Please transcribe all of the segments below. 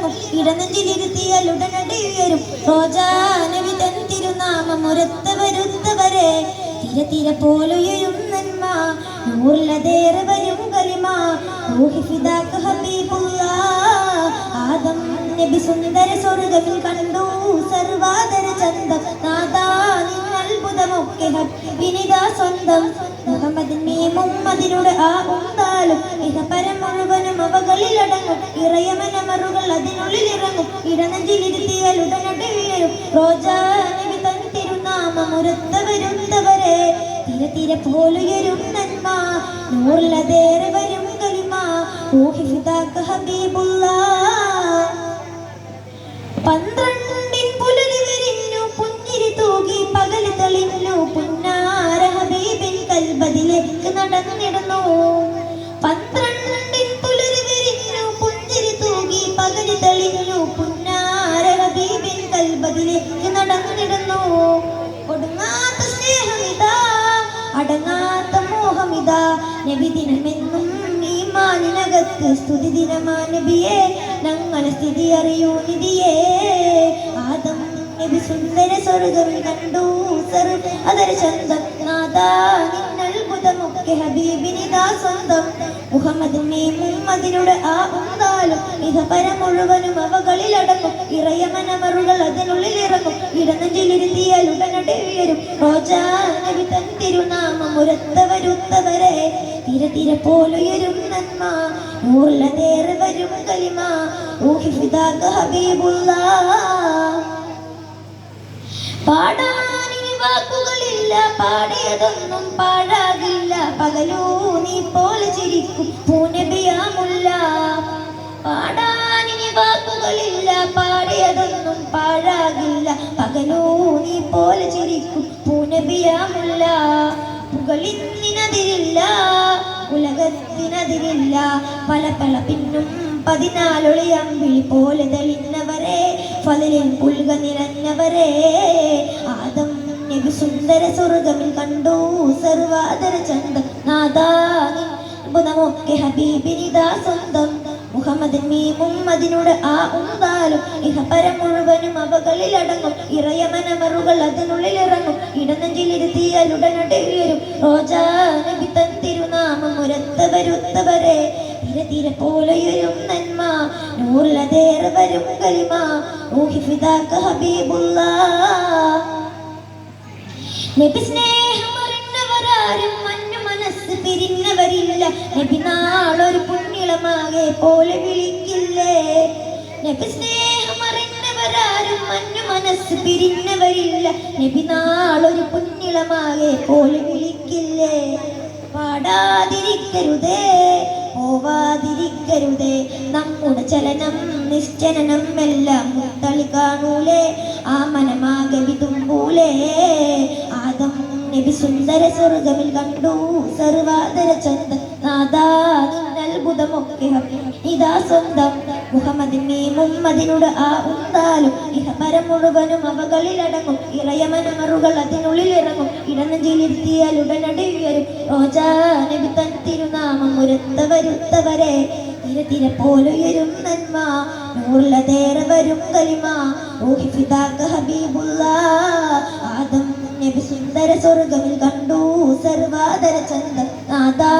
ഇറങ്ങും ഇടനെഞ്ചിലിരുത്തിയാൽ ഉടനടി ഉയരും. റോജാ നബി തൻ തിരുനാമം ഉരത്ത വരുത്തവരെ. തിര തിര പോലുയരും നന്മ. നൂറിലതേറെ വരും കലിമ റൂഹി ഫിദാക്ക് ഹബീബുള്ള ആദം നബി സുന്ദര സ്വർഗമിൽ കണ്ടു. സർവാദര ചന്തം. നാദാ നിന്നത്ഭുതമൊക്കെ വിനിതാ സ്വന്തം. മുഹമ്മദിന്റെ മുമ്മതിനുടെ ആ ഉന്താലും ഇഹപരം മുഴുവനും അവകളിലടങ്ങും. ഇറയമനമറുകൾ അതിനുള്ളിൽ ഇറങ്ങും. ഇടനെഞ്ചിലിരുത്തിയാൽ ഉടനടി വീഴും റോജാനവി തൻ തിര തിര പോലുയരും നന്മ. നൂറിലതേറെ വരും കലിമ. റൂഹി ഹബീബുള്ള പന്ത്രണ്ടിൻ പുലരി വിരിഞ്ഞു പുഞ്ഞിരി തൂകി പകൽ തെളിഞ്ഞു. പുന്നാര ഹബീബിൻ കൽബതിലേക്ക് നടന്നിടുന്നു. നബിദിനമെന്നും ഈമാനിനകത്ത് സ്തുതി ദിനമാ നബിയെ ഞങ്ങളെ സ്ഥിതി അറിയൂ നിധിയേ. ആദം നബി സുന്ദര സ്വർഗം കണ്ടു സർ. അതര ചന്തം നാദാ നിന്നത്ഭുതമൊക്കെ ഹബീബിനിതാ സ്വന്തം. മുഹമ്മദ് മുഹമ്മദിനുടെ ആ ഉന്താലും ഇഹ പര മുഴുവനും അവകളിലടങ്ങും ഇറയമനമറുകൾ അതിനുള്ളിൽ ഇറങ്ങും. ഇടനെഞ്ചിലിരുത്തിയാൽ ഉടനടി ഉയരും. നബി തൻ തിരുനാമം ഉരത്തവരുത്തവരെ തിര തിര പോലുയരും നന്മ. നൂറിലതേറെ വരും കലിമ. ഊഹിഫിദാക ഹബീബുള്ള പാടാനിനി വാക്കുകളില്ല. പാടിയതൊന്നും പാടാകില്ല പകലൂ നീ പോലെ ചിരിക്കും. പൂനബിയാമുല്ല. പാടാനിനി വാക്കുകളില്ല. പാടിയതൊന്നും പാഴാകില്ല. പകലൂ നീ പോലെ ചിരിക്കും. പൂനബിയാമുല്ല. പുകളിന്നിനതിരില്ല ഉലകത്തിനതിരില്ല പല പല പിന്നും പതിനാലൊളിയമ്പിളി പോലെ തെളിഞ്ഞവരെ ഫലിൽ പുൽക നിറഞ്ഞവരെ. ആദം നബി സുന്ദര സ്വർഗമിൽ കണ്ടു. സർവാദര ചന്തം നാദാ ബുധമൊക്കെ ഹബീബിനിതാ സ്വന്തം. മുഹമ്മദ് മുഹമ്മദിനോട് ആ ഉന്താലും. ഇഹ പരം മുഴുവനും അവകളിലടങ്ങും ഇറയമനമറുകൾ അതിനുള്ളിൽ ഇറങ്ങും. ഇടനെഞ്ചിലിരുത്തിയാൽ ഉടനടി ഉയരും റോജാ നബി തൻ തിരുനാമം ഉരത്തവരുത്തവരെ തിര നബി സ്നേഹം മനസ്സ് പിരിഞ്ഞവരില്ല നബി നാളൊരു പുണ്യളമാകെ പോലെ വിളിക്കില്ലേ? നബി സ്നേഹം അറിഞ്ഞവരാരും മനസ്സ് പിരിഞ്ഞവരില്ല നബി നാളൊരു പുണ്യളമാകെ പോലെ വിളിക്കില്ലേ? പാടാതിരിക്കരുതേ പോവാതിരിക്കരുതേ. നമ്മുടെ ചലനം നിശ്ചലനം എല്ലാം മുത്തളി കാണൂലേ ആ മനമാകെ വിതുമ്പൂലേ. ആദം നബി സുന്ദര സ്വർഗമിൽ കണ്ടു സർവാദര ചന്ദ നാദാ നിന്നത്ഭുതമൊക്കെ ഇതാ സ്വന്തം മുമ്മദിനോട് ആ ഉന്താലും ഇഹ പരം മുഴുവനും അവകളിലടങ്ങും. ഇറയമനമറുകൾ അതിനുള്ളിൽ ഇറങ്ങും. ഇടനെഞ്ചിലിരുത്തിയാൽ ഉടനടി ഉയരും റോജാ നബി തൻ തിരുനാമം ഒരുത്ത വരുത്തവരെ. തിരതിര പോലുയരും നന്മ നൂറിലതേറെ വരും കലിമ. ഊഹി ഫിദാക്ക ഹബീബുള്ള ആദം നബി സുന്ദര സ്വർഗമിൽ കണ്ടു സർവാദര ചന്ദ നാദാ.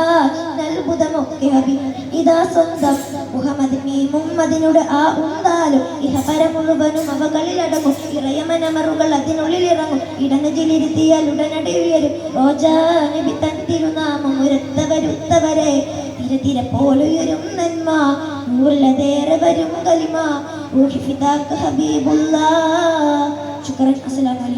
സ്വന്തം മുഹമ്മദിനെ മുഹമ്മദിനോട് ആ ഉന്താലും ഇഹ പര മുഴുവനും അവകളിലടങ്ങും. ഇറയമനമറുകൾ അതിനുള്ളിൽ ഇറങ്ങും ഇടനെഞ്ചിലിരുത്തിയാൽ ഉടനടി ഉയരും റോജാ നബി തൻ തിരുനാമം ഉരത്തവരുത്തവരെ. നന്മ. നൂറിലതേറെ വരും കലിമ. റൂഹി ഫിദാക്ക ഹബീബുള്ള ശുക്രൻ. അസ്സലാമു